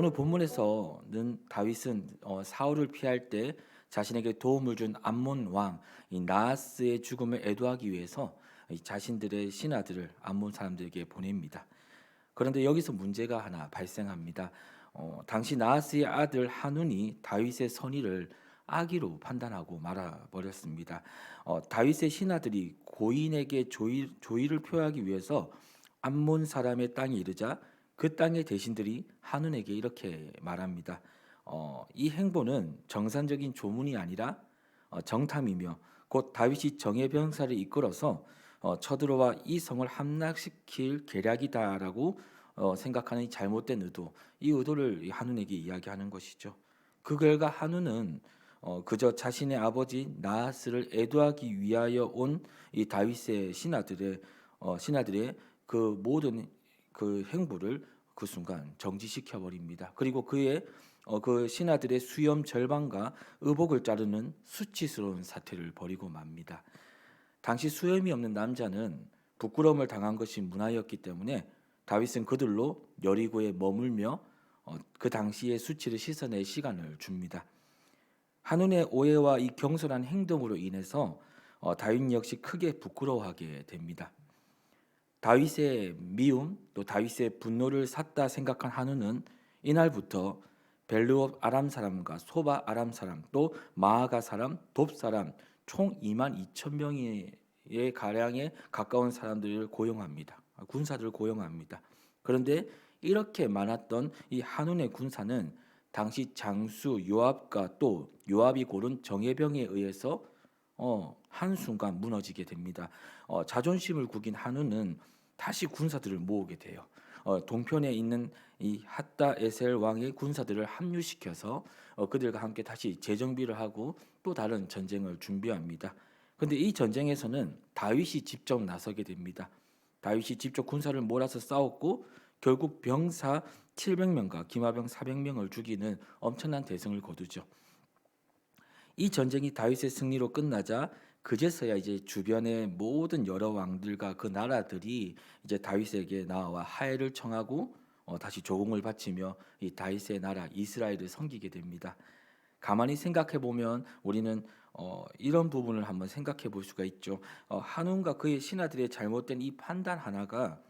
오늘 본문에서는 다윗은 어, 사울을 피할 때 자신에게 도움을 준 암몬 왕이 나하스의 죽음을 애도하기 위해서 이 자신들의 신하들을 암몬 사람들에게 보냅니다. 그런데 여기서 문제가 하나 발생합니다. 어, 당시 나하스의 아들 한운이 다윗의 선의를 악의로 판단하고 말아버렸습니다. 어, 다윗의 신하들이 고인에게 조의, 조의를 표하기 위해서 암몬 사람의 땅에 이르자 그 땅의 대신들이 한운에게 이렇게 말합니다. 어, 이 행보는 정상적인 조문이 아니라 어, 정탐이며 곧 다윗이 정예 병사를 이끌어서 어, 쳐들어와 이 성을 함락시킬 계략이다라고 어, 생각하는 이 잘못된 의도, 이 의도를 이 한운에게 이야기하는 것이죠. 그 결과 한운은 어, 그저 자신의 아버지 나하스를 애도하기 위하여 온 이 다윗의 신하들의 어, 신하들의 그 모든 그 행보를 그 순간 정지시켜 버립니다. 그리고 그의 어, 그 신하들의 수염 절반과 의복을 자르는 수치스러운 사태를 벌이고 맙니다. 당시 수염이 없는 남자는 부끄러움을 당한 것이 문화였기 때문에 다윗은 그들로 여리고에 머물며 어, 그 당시의 수치를 씻어낼 시간을 줍니다. 한운의 오해와 이 경솔한 행동으로 인해서 어, 다윗 역시 크게 부끄러워하게 됩니다. 다윗의 미움 또 다윗의 분노를 샀다 생각한 한우는 이날부터 벨르옵 아람 사람과 소바 아람 사람 또 마아가 사람 돕 사람 총 2만 2천 명의 가량에 가까운 사람들을 고용합니다. 군사들을 고용합니다. 그런데 이렇게 많았던 이 한운의 군사는 당시 장수 요압과 또 요압이 고른 정예병에 의해서 어, 한순간 무너지게 됩니다. 어, 자존심을 구긴 한우는 다시 군사들을 모으게 돼요. 어, 동편에 있는 이 핫다 에셀 왕의 군사들을 합류시켜서 어, 그들과 함께 다시 재정비를 하고 또 다른 전쟁을 준비합니다. 그런데 이 전쟁에서는 다윗이 직접 나서게 됩니다. 다윗이 직접 군사를 몰아서 싸웠고 결국 병사 700명과 기마병 400명을 죽이는 엄청난 대승을 거두죠. 이 전쟁이 다윗의 승리로 끝나자 그제서야 이제 주변의 모든 여러 왕들과 그 나라들이 이제 다윗에게 나와 하해를 청하고 어, 다시 조공을 바치며 이 다윗의 나라 이스라엘을 섬기게 됩니다. 가만히 생각해 보면 우리는 어, 이런 부분을 한번 생각해 볼 수가 있죠. 어, 한운과 그의 신하들의 잘못된 이 판단 하나가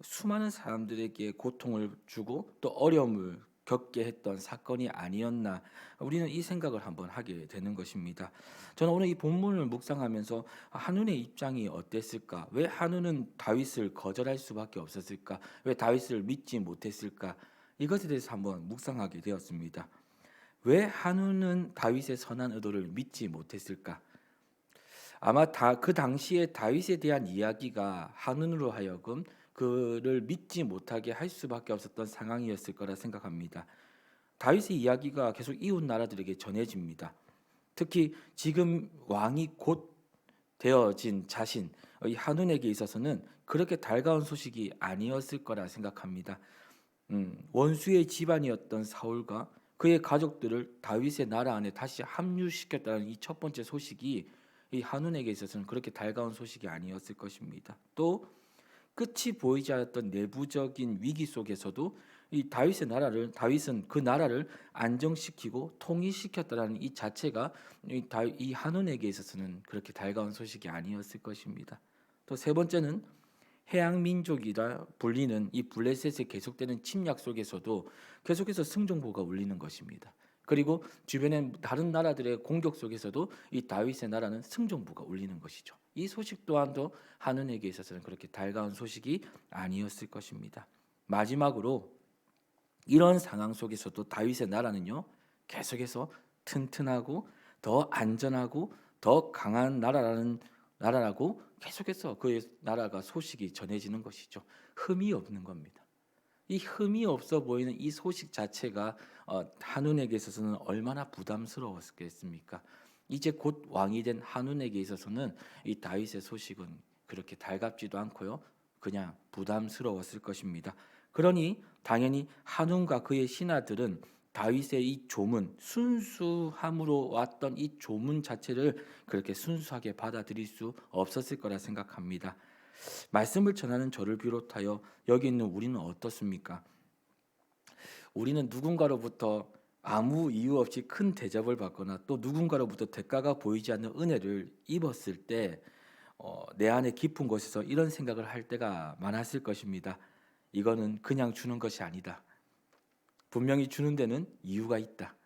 수많은 사람들에게 고통을 주고 또 어려움을 겪게 했던 사건이 아니었나 우리는 이 생각을 한번 하게 되는 것입니다. 저는 오늘 이 본문을 묵상하면서 한운의 입장이 어땠을까? 왜 한운은 다윗을 거절할 수밖에 없었을까? 왜 다윗을 믿지 못했을까? 이것에 대해서 한번 묵상하게 되었습니다. 왜 한운은 다윗의 선한 의도를 믿지 못했을까? 아마 다 그 당시에 다윗에 대한 이야기가 한운으로 하여금 그를 믿지 못하게 할 수밖에 없었던 상황이었을 거라 생각합니다. 다윗의 이야기가 계속 이웃 나라들에게 전해집니다. 특히 지금 왕이 곧 되어진 자신 이 한운에게 있어서는 그렇게 달가운 소식이 아니었을 거라 생각합니다. 음, 원수의 집안이었던 사울과 그의 가족들을 다윗의 나라 안에 다시 합류시켰다는 이 첫 번째 소식이 이 한운에게 있어서는 그렇게 달가운 소식이 아니었을 것입니다. 또 끝이 보이지 않았던 내부적인 위기 속에서도 이 다윗의 나라를 다윗은 그 나라를 안정시키고 통일시켰다라는 이 자체가 이, 다, 이 한원에게 있어서는 그렇게 달가운 소식이 아니었을 것입니다. 또 세 번째는 해양 민족이라 불리는 이 블레셋의 계속되는 침략 속에서도 계속해서 승정보가 울리는 것입니다. 그리고 주변의 다른 나라들의 공격 속에서도 이 다윗의 나라는 승정보가 울리는 것이죠. 이 소식 또한도 한은에게 있어서는 그렇게 달가운 소식이 아니었을 것입니다. 마지막으로 이런 상황 속에서도 다윗의 나라는요 계속해서 튼튼하고 더 안전하고 더 강한 나라라는 나라라고 계속해서 그 나라가 소식이 전해지는 것이죠. 흠이 없는 겁니다. 이 흠이 없어 보이는 이 소식 자체가 어, 한운에게 있어서는 얼마나 부담스러웠겠습니까? 이제 곧 왕이 된 한운에게 있어서는 이 다윗의 소식은 그렇게 달갑지도 않고요. 그냥 부담스러웠을 것입니다. 그러니 당연히 한운과 그의 신하들은 다윗의 이 조문 순수함으로 왔던 이 조문 자체를 그렇게 순수하게 받아들일 수 없었을 거라 생각합니다. 말씀을 전하는 저를 비롯하여 여기 있는 우리는 어떻습니까? 우리는 누군가로부터 아무 이유 없이 큰 대접을 받거나 또 누군가로부터 대가가 보이지 않는 은혜를 입었을 때 어, 내 안에 깊은 곳에서 이런 생각을 할 때가 많았을 것입니다. 이거는 그냥 주는 것이 아니다. 분명히 주는 데는 이유가 있다.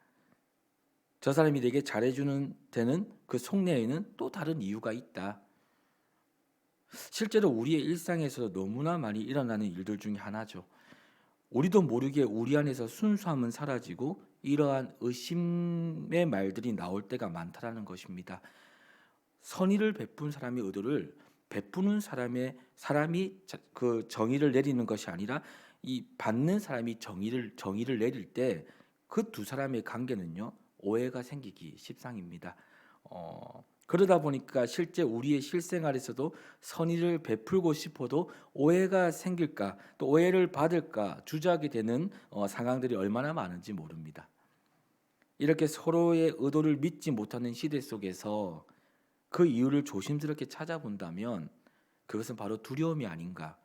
저 사람이 내게 잘해주는 데는 그 속내에는 또 다른 이유가 있다. 실제로 우리의 일상에서 너무나 많이 일어나는 일들 중에 하나죠. 우리도 모르게 우리 안에서 순수함은 사라지고 이러한 의심의 말들이 나올 때가 많다라는 것입니다. 선의를 베푼 사람의 의도를 베푸는 사람의 사람이 자- 그 정의를 내리는 것이 아니라 이 받는 사람이 정의를 정의를 내릴 때 그 두 사람의 관계는요 오해가 생기기 십상입니다. 어, 그러다 보니까 실제 우리의 실생활에서도 선의를 베풀고 싶어도 오해가 생길까 또 오해를 받을까 주저하게 되는 어, 상황들이 얼마나 많은지 모릅니다. 이렇게 서로의 의도를 믿지 못하는 시대 속에서 그 이유를 조심스럽게 찾아본다면 그것은 바로 두려움이 아닌가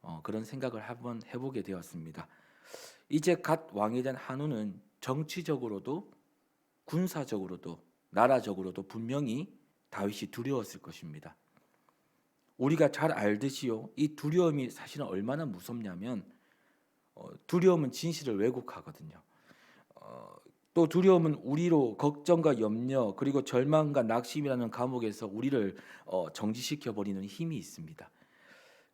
어, 그런 생각을 한번 해보게 되었습니다. 이제 갓 왕이 된 한우는 정치적으로도 군사적으로도 나라적으로도 분명히 다윗이 두려웠을 것입니다. 우리가 잘 알듯이요, 이 두려움이 사실은 얼마나 무섭냐면 어, 두려움은 진실을 왜곡하거든요. 어, 또 두려움은 우리로 걱정과 염려 그리고 절망과 낙심이라는 감옥에서 우리를 어, 정지시켜 버리는 힘이 있습니다.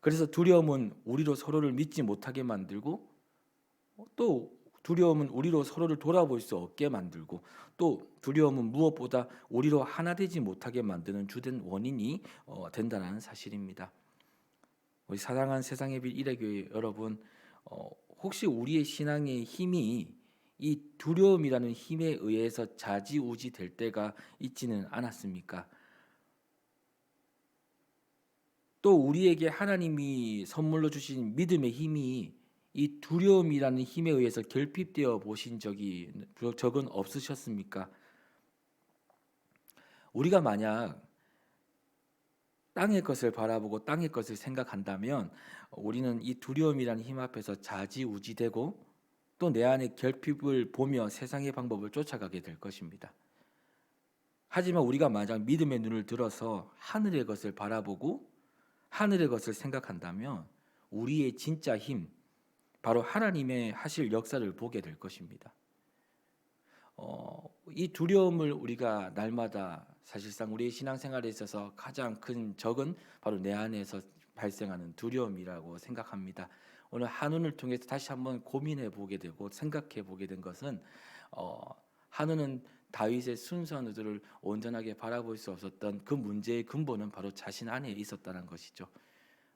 그래서 두려움은 우리로 서로를 믿지 못하게 만들고 어, 또 두려움은 우리로 서로를 돌아볼 수 없게 만들고 또 두려움은 무엇보다 우리로 하나 되지 못하게 만드는 주된 원인이 어, 된다는 사실입니다. 우리 사랑한 세상의 빛 일회교회 여러분, 어, 혹시 우리의 신앙의 힘이 이 두려움이라는 힘에 의해서 자지우지 될 때가 있지는 않았습니까? 또 우리에게 하나님이 선물로 주신 믿음의 힘이 이 두려움이라는 힘에 의해서 결핍되어 보신 적이 적은 없으셨습니까? 우리가 만약 땅의 것을 바라보고 땅의 것을 생각한다면 우리는 이 두려움이라는 힘 앞에서 자지우지되고 또 내 안의 결핍을 보며 세상의 방법을 쫓아가게 될 것입니다. 하지만 우리가 만약 믿음의 눈을 들어서 하늘의 것을 바라보고 하늘의 것을 생각한다면 우리의 진짜 힘, 바로 하나님의 하실 역사를 보게 될 것입니다. 어, 이 두려움을 우리가 날마다 사실상 우리의 신앙생활에 있어서 가장 큰 적은 바로 내 안에서 발생하는 두려움이라고 생각합니다. 오늘 한운을 통해서 다시 한번 고민해 보게 되고 생각해 보게 된 것은 어, 한운은 다윗의 순수한 의도를 온전하게 바라볼 수 없었던 그 문제의 근본은 바로 자신 안에 있었다는 것이죠.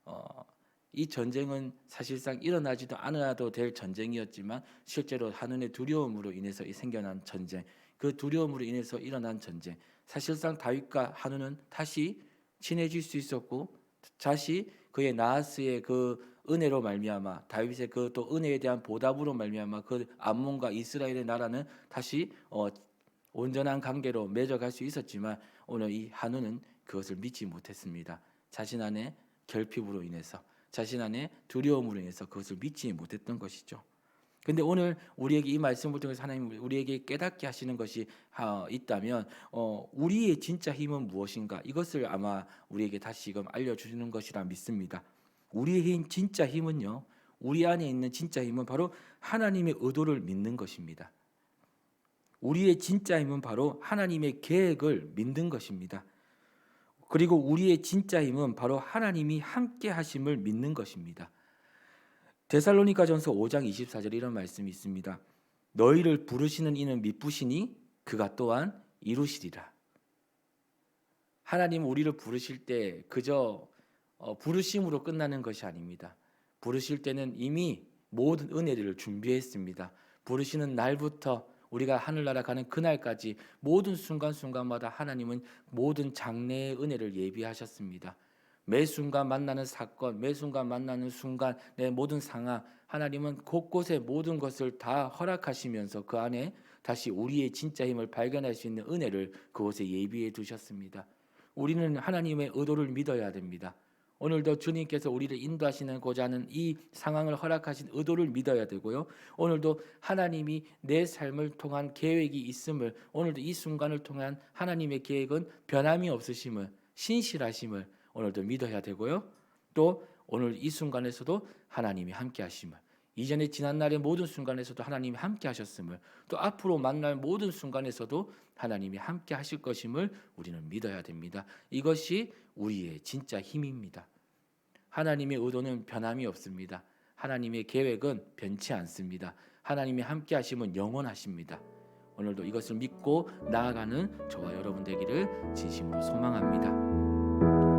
어, 이 전쟁은 사실상 일어나지도 않아도 될 전쟁이었지만 실제로 한운의 두려움으로 인해서 이 생겨난 전쟁, 그 두려움으로 인해서 일어난 전쟁. 사실상 다윗과 한운은 다시 친해질 수 있었고 다시 그의 나하스의 그 은혜로 말미암아 다윗의 그 또 은혜에 대한 보답으로 말미암아 그 암몬과 이스라엘의 나라는 다시 어, 온전한 관계로 맺어갈 수 있었지만 오늘 이 한우는 그것을 믿지 못했습니다. 자신 안에 결핍으로 인해서 자신 안에 두려움으로 인해서 그것을 믿지 못했던 것이죠. 근데 오늘 우리에게 이 말씀을 통해서 하나님 우리에게 깨닫게 하시는 것이 어, 있다면 어, 우리의 진짜 힘은 무엇인가 이것을 아마 우리에게 다시금 알려주시는 것이라 믿습니다. 우리의 힘, 진짜 힘은요 우리 안에 있는 진짜 힘은 바로 하나님의 의도를 믿는 것입니다. 우리의 진짜 힘은 바로 하나님의 계획을 믿는 것입니다. 그리고 우리의 진짜 힘은 바로 하나님이 함께 하심을 믿는 것입니다. 데살로니가전서 5장 24절에 이런 말씀이 있습니다. 너희를 부르시는 이는 미쁘시니 그가 또한 이루시리라. 하나님 우리를 부르실 때 그저 어, 부르심으로 끝나는 것이 아닙니다. 부르실 때는 이미 모든 은혜를 준비했습니다. 부르시는 날부터 우리가 하늘나라 가는 그날까지 모든 순간순간마다 하나님은 모든 장래의 은혜를 예비하셨습니다. 매 순간 만나는 사건, 매 순간 만나는 순간 내 모든 상황 하나님은 곳곳에 모든 것을 다 허락하시면서 그 안에 다시 우리의 진짜 힘을 발견할 수 있는 은혜를 그곳에 예비해 두셨습니다. 우리는 하나님의 의도를 믿어야 됩니다. 오늘도 주님께서 우리를 인도하시는 고자 하는 이 상황을 허락하신 의도를 믿어야 되고요. 오늘도 하나님이 내 삶을 통한 계획이 있음을 오늘도 이 순간을 통한 하나님의 계획은 변함이 없으심을 신실하심을 오늘도 믿어야 되고요. 또 오늘 이 순간에서도 하나님이 함께 하심을 이전에 지난 날의 모든 순간에서도 하나님이 함께 하셨음을 또 앞으로 만날 모든 순간에서도 하나님이 함께 하실 것임을 우리는 믿어야 됩니다. 이것이 우리의 진짜 힘입니다. 하나님의 의도는 변함이 없습니다. 하나님의 계획은 변치 않습니다. 하나님이 함께 하심은 영원하십니다. 오늘도 이것을 믿고 나아가는 저와 여러분 되기를 진심으로 소망합니다.